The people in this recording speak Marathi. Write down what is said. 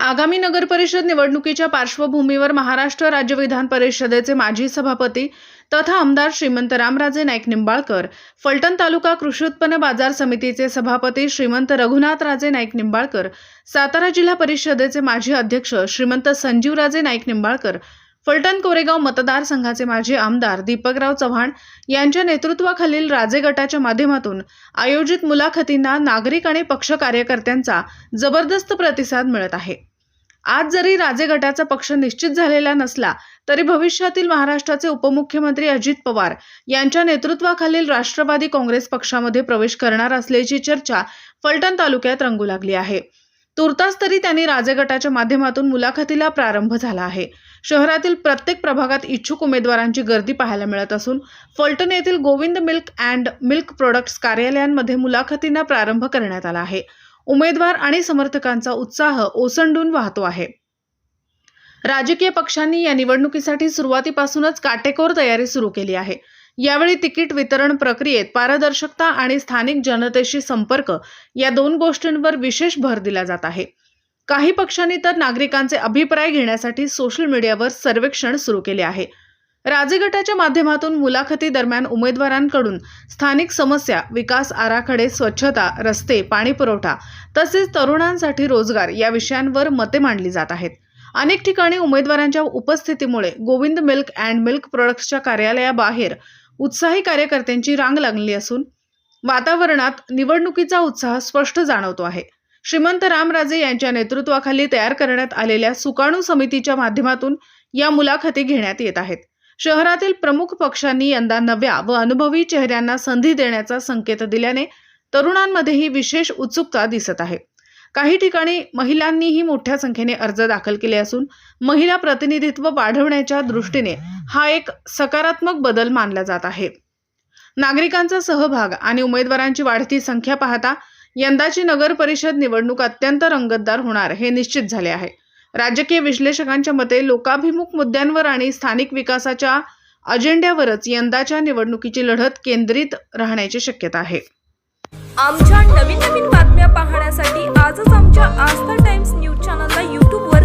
आगामी नगर परिषद निवडणुकीच्या पार्श्वभूमीवर महाराष्ट्र राज्य विधान परिषदेचे माजी सभापती तथा आमदार श्रीमंत रामराजे नाईक निंबाळकर फलटण तालुका कृषी उत्पन्न बाजार समितीचे सभापती श्रीमंत रघुनाथराजे नाईक निंबाळकर सातारा जिल्हा परिषदेचे माजी अध्यक्ष श्रीमंत संजीवराजे नाईक निंबाळकर फलटण कोरेगाव मतदारसंघाचे माजी आमदार दीपकराव चव्हाण यांच्या नेतृत्वाखालील राजे गटाच्या माध्यमातून आयोजित मुलाखतींना नागरिक आणि पक्ष कार्यकर्त्यांचा जबरदस्त प्रतिसाद मिळत आहे. आज जरी राजे गटाचा पक्ष निश्चित झालेला नसला तरी भविष्यातील महाराष्ट्राचे उपमुख्यमंत्री अजित पवार यांच्या नेतृत्वाखालील राष्ट्रवादी काँग्रेस पक्षामध्ये प्रवेश करणार असल्याची चर्चा फलटण तालुक्यात रंगू लागली आहे. तुर्तास तरी त्यांनी राजगटाच्या माध्यमातून मुलाखतीला प्रारंभ झाला आहे. शहरातील प्रत्येक प्रभागात इच्छुक उमेदवारांची गर्दी पाहायला मिळत असून फलटण येथील Govind milk and milk products कार्यालयांमध्ये मुलाखतींना प्रारंभ करण्यात आला आहे. उमेदवार आणि समर्थकांचा उत्साह ओसंडून वाहतो आहे. राजकीय पक्षांनी या निवडणुकीसाठी सुरुवातीपासूनच काटेकोर तयारी सुरू केली आहे. यावेळी तिकीट वितरण प्रक्रियेत पारदर्शकता आणि स्थानिक जनतेशी संपर्क या दोन गोष्टींवर विशेष भर दिला जात आहे. काही पक्षांनी तर नागरिकांचे अभिप्राय घेण्यासाठी सोशल मीडियावर सर्वेक्षण सुरू केले आहे. राजगटाच्या माध्यमातून मुलाखती दरम्यान उमेदवारांकडून स्थानिक समस्या विकास आराखडे स्वच्छता रस्ते पाणी पुरवठा तसेच तरुणांसाठी रोजगार या विषयांवर मते मांडली जात आहेत. अनेक ठिकाणी उमेदवारांच्या उपस्थितीमुळे गोविंद मिल्क अँड मिल्क प्रोडक्ट्सच्या कार्यालयाबाहेर उत्साही कार्यकर्त्यांची रांग लागली असून वातावरणात निवडणुकीचा उत्साह स्पष्ट जाणवतो आहे. श्रीमंत रामराजे यांच्या नेतृत्वाखाली तयार करण्यात आलेल्या सुकाणू समितीच्या माध्यमातून या मुलाखती घेण्यात येत आहेत. शहरातील प्रमुख पक्षांनी यंदा नव्या व अनुभवी चेहऱ्यांना संधी देण्याचा संकेत दिल्याने तरुणांमध्येही विशेष उत्सुकता दिसत आहे. काही ठिकाणी महिलांनीही मोठ्या संख्येने अर्ज दाखल केले असून महिला प्रतिनिधित्व वाढवण्याच्या दृष्टीने हा एक सकारात्मक बदल मानला जात आहे. नागरिकांचा सहभाग आणि उमेदवारांची वाढती संख्या पाहता यंदाची नगर परिषद निवडणूक अत्यंत रंगतदार होणार हे निश्चित झाले आहे. राजकीय विश्लेषकांच्या मते लोकाभिमुख मुद्द्यांवर आणि स्थानिक विकासाच्या अजेंड्यावरच यंदाच्या निवडणुकीची लढत केंद्रित राहण्याची शक्यता आहे. आमच्या नवीन नवीन बातम्या पाहण्यासाठी आजच आमच्या आस्था टाइम्स न्यूज चॅनलला यूट्यूबवर